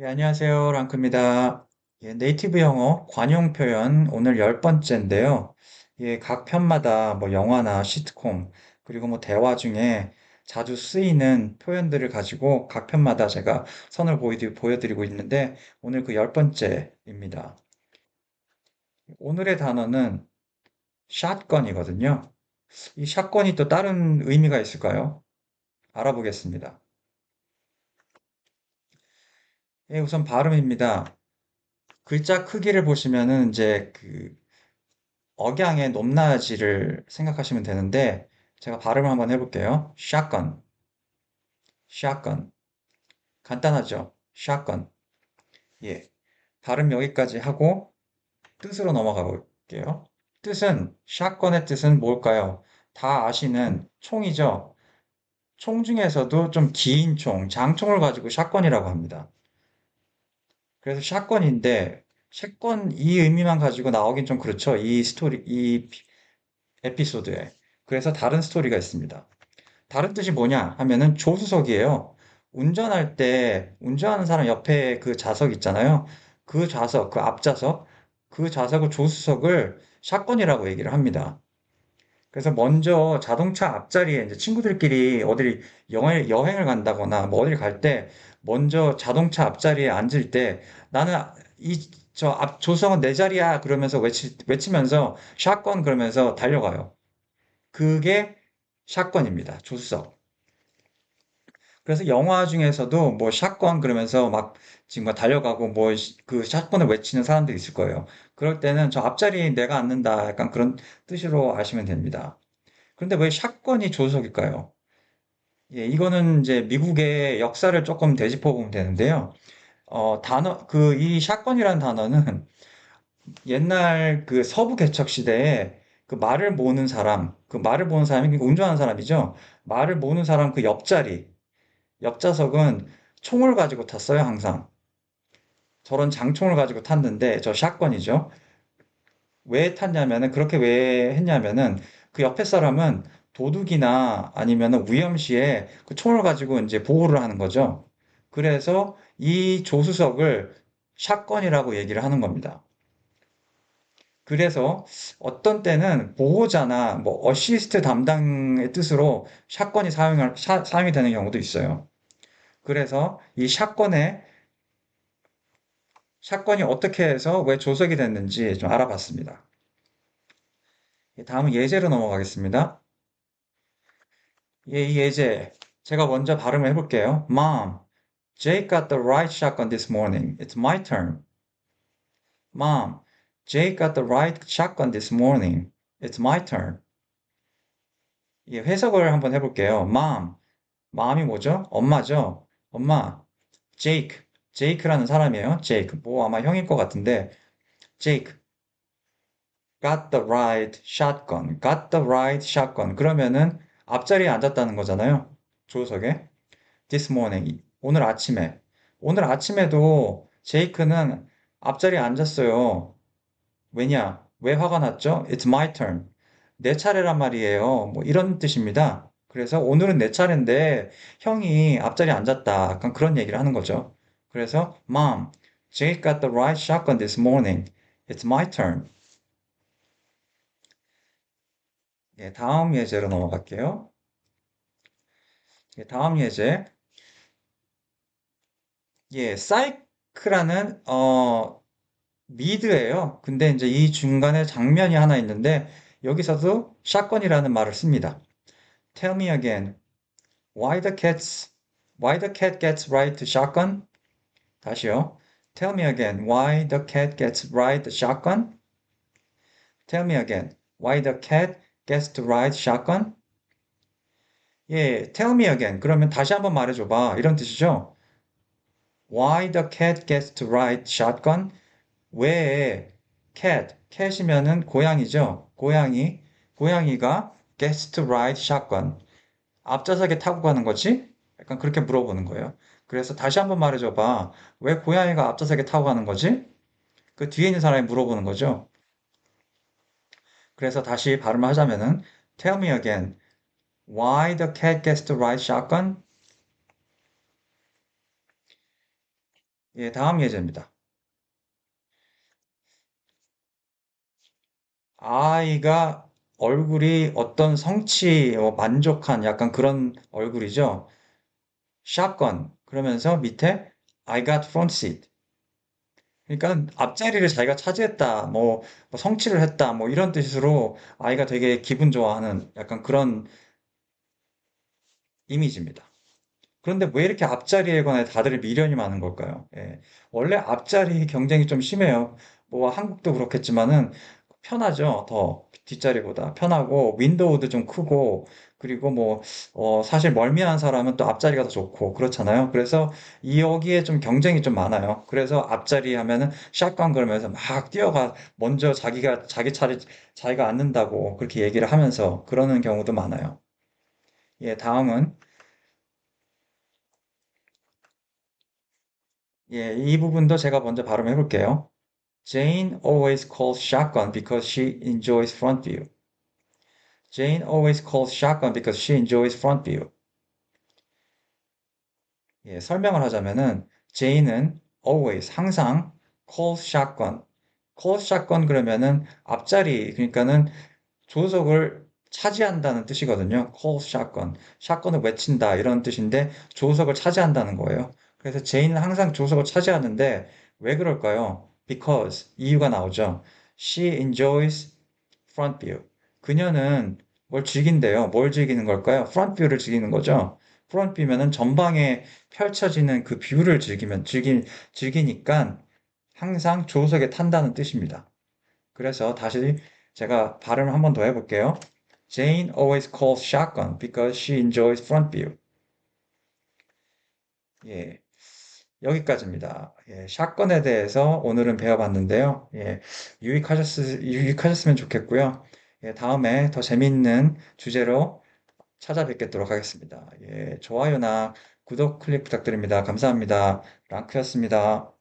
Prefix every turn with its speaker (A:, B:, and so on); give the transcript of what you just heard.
A: 예, 안녕하세요. 랑크입니다. 예, 네이티브 영어 관용 표현 오늘 열 번째인데요. 예, 각 편마다 뭐 영화나 시트콤, 그리고 뭐 대화 중에 자주 쓰이는 표현들을 가지고 각 편마다 제가 선을 보여드- 보여드리고 있는데 오늘 그 열 번째입니다. 오늘의 단어는 샷건이거든요. 이 샷건이 또 다른 의미가 있을까요? 알아보겠습니다. 예, 우선 발음입니다. 글자 크기를 보시면은 이제 그 억양의 높낮이를 생각하시면 되는데 제가 발음을 한번 해볼게요. shotgun, shotgun. 간단하죠? shotgun. 예. 발음 여기까지 하고 뜻으로 넘어가 볼게요. 뜻은 shotgun의 뜻은 뭘까요? 다 아시는 총이죠? 총 중에서도 좀 긴 총, 장총을 가지고 샷건이라고 합니다. 그래서 샷건인데 샷건 이 의미만 가지고 나오긴 좀 그렇죠. 이 스토리, 이 에피소드에. 그래서 다른 스토리가 있습니다. 다른 뜻이 뭐냐 하면은 조수석이에요. 운전할 때 운전하는 사람 옆에 그 좌석 있잖아요. 그 좌석, 그 앞좌석, 그 좌석을 조수석을 샷건이라고 얘기를 합니다. 그래서 먼저 자동차 앞자리에 이제 친구들끼리 어디 여행, 여행을 간다거나 뭐 어딜 갈 때 먼저 자동차 앞자리에 앉을 때 나는 이 저 앞 조수석은 내 자리야 그러면서 외치, 외치면서 샷건 그러면서 달려가요. 그게 샷건입니다. 조수석. 그래서 영화 중에서도 뭐 샷건 그러면서 막 지금 막 달려가고 뭐 그 샷건을 외치는 사람들이 있을 거예요. 그럴 때는 저 앞자리에 내가 앉는다 약간 그런 뜻으로 아시면 됩니다. 그런데 왜 샷건이 조수석일까요? 예, 이거는 이제 미국의 역사를 조금 되짚어 보면 되는데요. 어, 단어, 그, 이 샷건이라는 단어는 옛날 그 서부 개척 시대에 그 말을 모으는 사람, 그 말을 모으는 사람이 그러니까 운전하는 사람이죠. 말을 모으는 사람 그 옆자리, 옆좌석은 총을 가지고 탔어요, 항상. 저런 장총을 가지고 탔는데, 저 샷건이죠. 왜 탔냐면은, 그렇게 왜 했냐면은, 그 옆에 사람은 도둑이나 아니면은 위험 시에 그 총을 가지고 이제 보호를 하는 거죠. 그래서 이 조수석을 샷건이라고 얘기를 하는 겁니다. 그래서 어떤 때는 보호자나 뭐 어시스트 담당의 뜻으로 샷건이 사용할, 사, 사용이 되는 경우도 있어요. 그래서 이 샷건의 샷건이 어떻게 해서 왜 조석이 됐는지 좀 알아봤습니다. 다음은 예제로 넘어가겠습니다. 예, 이 예제 제가 먼저 발음을 해볼게요. Mom, Jake got the right shotgun this morning. It's my turn. Mom, Jake got the right shotgun this morning. It's my turn. 예, 해석을 한번 해볼게요. Mom, mom이 뭐죠? 엄마죠? 엄마, Jake, Jake라는 사람이에요. Jake, 뭐 아마 형일 것 같은데, Jake, got the right shotgun, got the right shotgun. 그러면은 앞자리에 앉았다는 거잖아요. 조석에. This morning, 오늘 아침에. 오늘 아침에도 제이크는 앞자리에 앉았어요. 왜냐? 왜 화가 났죠? It's my turn. 내 차례란 말이에요. 뭐 이런 뜻입니다. 그래서 오늘은 내 차례인데 형이 앞자리에 앉았다. 약간 그런 얘기를 하는 거죠. 그래서 Mom, Jake got the right shotgun this morning. It's my turn. 예, 다음 예제로 넘어갈게요. 예, 다음 예제. 예, 사이크라는 어 미드예요. 근데 이제 이 중간에 장면이 하나 있는데 여기서도 샷건이라는 말을 씁니다. Tell me again. Why the cat's Why the cat gets right shotgun? 다시요. Tell me again. Why the cat gets right shotgun? Tell me again. Why the cat gets to ride shotgun? 예, tell me again. 그러면 다시 한번 말해줘봐. 이런 뜻이죠. Why the cat gets to ride shotgun? 왜 cat, cat이면은 고양이죠. 고양이, 고양이가 gets to ride shotgun. 앞좌석에 타고 가는 거지? 약간 그렇게 물어보는 거예요. 그래서 다시 한번 말해줘봐. 왜 고양이가 앞좌석에 타고 가는 거지? 그 뒤에 있는 사람이 물어보는 거죠. 그래서 다시 발음을 하자면은 Tell me again. Why the cat gets to ride shotgun? 예, 다음 예제입니다. 아이가 얼굴이 어떤 성취에 만족한 약간 그런 얼굴이죠. 샷건. 그러면서 밑에 I got front seat. 그러니까 앞자리를 자기가 차지했다, 뭐, 뭐 성취를 했다, 뭐 이런 뜻으로 아이가 되게 기분 좋아하는 약간 그런 이미지입니다. 그런데 왜 이렇게 앞자리에 관해 다들 미련이 많은 걸까요? 예. 원래 앞자리 경쟁이 좀 심해요. 뭐 한국도 그렇겠지만은 편하죠. 더 뒷자리보다 편하고 윈도우도 좀 크고 그리고 뭐 어, 사실 멀미한 사람은 또 앞자리가 더 좋고 그렇잖아요. 그래서 이 여기에 좀 경쟁이 좀 많아요. 그래서 앞자리 하면은 샷건 걸면서 막 뛰어가 먼저 자기가 자기 차례 자기가 앉는다고 그렇게 얘기를 하면서 그러는 경우도 많아요. 예, 다음은 예, 이 부분도 제가 먼저 발음해 볼게요. Jane always calls shotgun because she enjoys front view. Jane always calls shotgun because she enjoys front view. 예, 설명을 하자면은 Jane은 always 항상 calls shotgun. calls shotgun 그러면은 앞자리 그러니까는 조석을 차지한다는 뜻이거든요. call shotgun. 샷건을 외친다 이런 뜻인데 조석을 차지한다는 거예요. 그래서 제인은 항상 조석을 차지하는데 왜 그럴까요? Because 이유가 나오죠. She enjoys front view. 그녀는 뭘 즐긴대요. 뭘 즐기는 걸까요? front view를 즐기는 거죠. front view면은 전방에 펼쳐지는 그 뷰를 즐기면 즐기 즐기니까 항상 조석에 탄다는 뜻입니다. 그래서 다시 제가 발음을 한 번 더 해볼게요. Jane always calls shotgun because she enjoys front view. 예, 여기까지입니다. 예, 샷건에 대해서 오늘은 배워봤는데요. 예, 유익하셨, 유익하셨으면 좋겠고요. 예, 다음에 더 재미있는 주제로 찾아뵙겠도록 하겠습니다. 예, 좋아요나 구독 클릭 부탁드립니다. 감사합니다. 랑크였습니다.